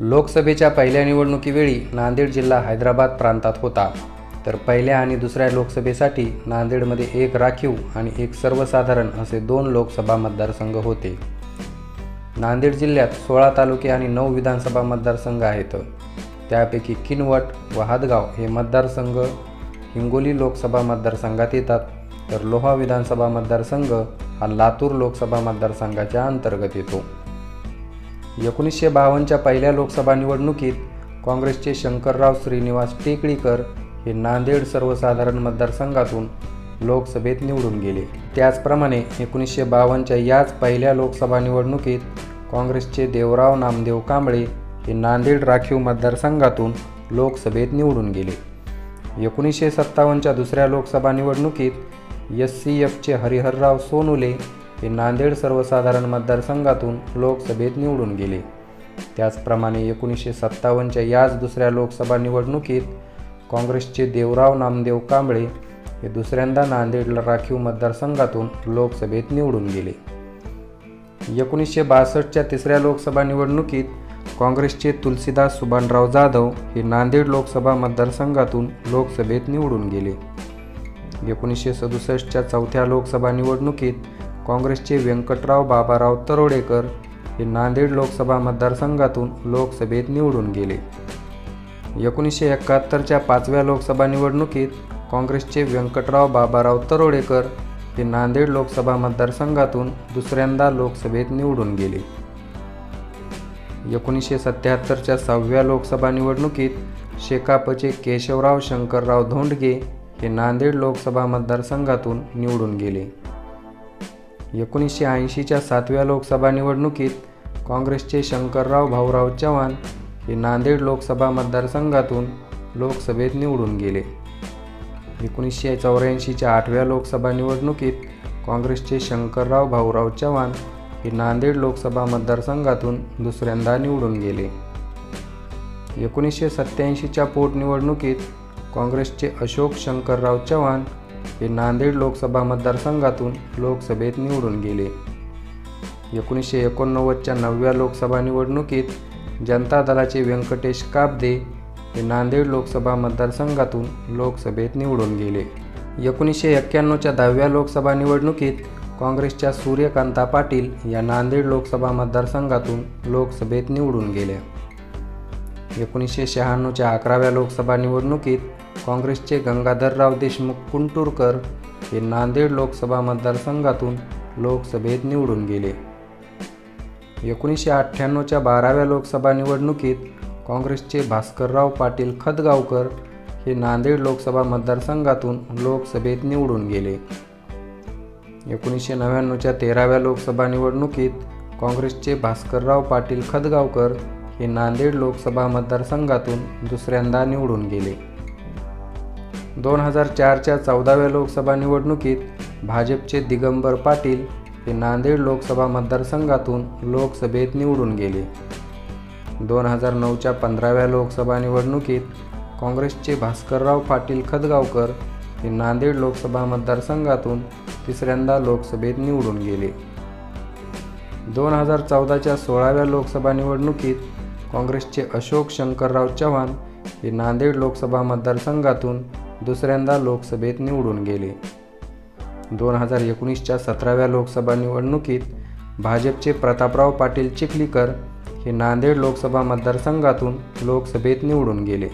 लोकसभेच्या पहिल्या निवडणुकीवेळी नांदेड जिल्हा हैदराबाद प्रांतात होता. तर पहिल्या आणि दुसऱ्या लोकसभेसाठी नांदेडमध्ये एक राखीव आणि एक सर्वसाधारण असे दोन लोकसभा मतदारसंघ होते. नांदेड जिल्ह्यात सोळा तालुके आणि नऊ विधानसभा मतदारसंघ आहेत. त्यापैकी किनवट व हादगाव हे मतदारसंघ हिंगोली लोकसभा मतदारसंघात येतात. तर लोहा विधानसभा मतदारसंघ हा लातूर लोकसभा मतदारसंघाच्या अंतर्गत येतो. एकोणीसशे बावन्नच्या पहिल्या लोकसभा निवडणुकीत काँग्रेसचे शंकरराव श्रीनिवास टेकळीकर हे नांदेड सर्वसाधारण मतदारसंघातून लोकसभेत निवडून गेले. त्याचप्रमाणे एकोणीसशे बावन्नच्या याच पहिल्या लोकसभा निवडणुकीत काँग्रेसचे देवराव नामदेव कांबळे हे नांदेड राखीव मतदारसंघातून लोकसभेत निवडून गेले. एकोणीसशे सत्तावन्नच्या दुसऱ्या लोकसभा निवडणुकीत एस सी एफचे हरिहरराव सोनुले हे नांदेड सर्वसाधारण मतदारसंघातून लोकसभेत निवडून गेले. त्याचप्रमाणे एकोणीसशे सत्तावन्नच्या याच दुसऱ्या लोकसभा निवडणुकीत काँग्रेसचे देवराव नामदेव कांबळे हे दुसऱ्यांदा नांदेडला राखीव मतदारसंघातून लोकसभेत निवडून गेले. एकोणीसशे बासष्टच्या तिसऱ्या लोकसभा निवडणुकीत काँग्रेसचे तुलसीदास सुभानराव जाधव हे नांदेड लोकसभा मतदारसंघातून लोकसभेत निवडून गेले. एकोणीसशे सदुसष्टच्या चौथ्या लोकसभा निवडणुकीत काँग्रेसचे व्यंकटराव बाबाराव तरोडेकर हे नांदेड लोकसभा मतदारसंघातून लोकसभेत निवडून गेले. एकोणीसशे एकाहत्तरच्या पाचव्या लोकसभा निवडणुकीत काँग्रेसचे व्यंकटराव बाबाराव तरोडेकर हे नांदेड लोकसभा मतदारसंघातून दुसऱ्यांदा लोकसभेत निवडून गेले. एकोणीसशे सत्त्याहत्तरच्या सहाव्या लोकसभा निवडणुकीत शेकापचे केशवराव शंकरराव धोंडगे हे नांदेड लोकसभा मतदारसंघातून निवडून गेले. एकोणीसशे ऐंशीच्या सातव्या लोकसभा निवडणुकीत काँग्रेसचे शंकरराव भाऊराव चव्हाण हे नांदेड लोकसभा मतदारसंघातून लोकसभेत निवडून गेले. एकोणीसशे चौऱ्याऐंशीच्या आठव्या लोकसभा निवडणुकीत काँग्रेसचे शंकरराव भाऊराव चव्हाण हे नांदेड लोकसभा मतदारसंघातून दुसऱ्यांदा निवडून गेले. एकोणीसशे सत्त्याऐंशीच्या पोटनिवडणुकीत काँग्रेसचे अशोक शंकरराव चव्हाण हे नांदेड लोकसभा मतदारसंघातून लोकसभेत निवडून गेले. एकोणीसशे एकोणनव्वदच्या नवव्या लोकसभा निवडणुकीत जनता दलाचे व्यंकटेश काबदे हे नांदेड लोकसभा मतदारसंघातून लोकसभेत निवडून गेले. एकोणीसशे एक्क्याण्णवच्या दहाव्या लोकसभा निवडणुकीत काँग्रेसच्या सूर्यकांता पाटील या नांदेड लोकसभा मतदारसंघातून लोकसभेत निवडून गेल्या. एकोणीसशे शहाण्णवच्या अकराव्या लोकसभा निवडणुकीत काँग्रेसचे गंगाधरराव देशमुख कुंटूरकर हे नांदेड लोकसभा मतदारसंघातून लोकसभेत निवडून गेले. एकोणीसशे अठ्ठ्याण्णवच्या बाराव्या लोकसभा निवडणुकीत काँग्रेसचे भास्करराव पाटील खतगावकर हे नांदेड लोकसभा मतदारसंघातून लोकसभेत निवडून गेले. एकोणीसशे नव्याण्णवच्या तेराव्या लोकसभा निवडणुकीत काँग्रेसचे भास्करराव पाटील खतगावकर हे नांदेड लोकसभा मतदारसंघातून दुसऱ्यांदा निवडून गेले. दोन हजार चारच्या चौदाव्या लोकसभा निवडणुकीत भाजपचे दिगंबर पाटील हे नांदेड लोकसभा मतदारसंघातून लोकसभेत निवडून गेले. दोन हजार नऊच्या पंधराव्या लोकसभा निवडणुकीत काँग्रेसचे भास्करराव पाटील खदगावकर हे नांदेड लोकसभा मतदारसंघातून तिसऱ्यांदा लोकसभेत निवडून गेले. दोन हजार चौदाच्या सोळाव्या लोकसभा निवडणुकीत काँग्रेसचे अशोक शंकरराव चव्हाण हे नांदेड लोकसभा मतदारसंघातून दुसऱ्यांदा लोकसभेत निवडून गेले. दोन हजार एकोणीसच्या सतराव्या लोकसभा निवडणुकीत भाजपचे प्रतापराव पाटील चिखलीकर हे नांदेड लोकसभा मतदारसंघातून लोकसभेत निवडून गेले.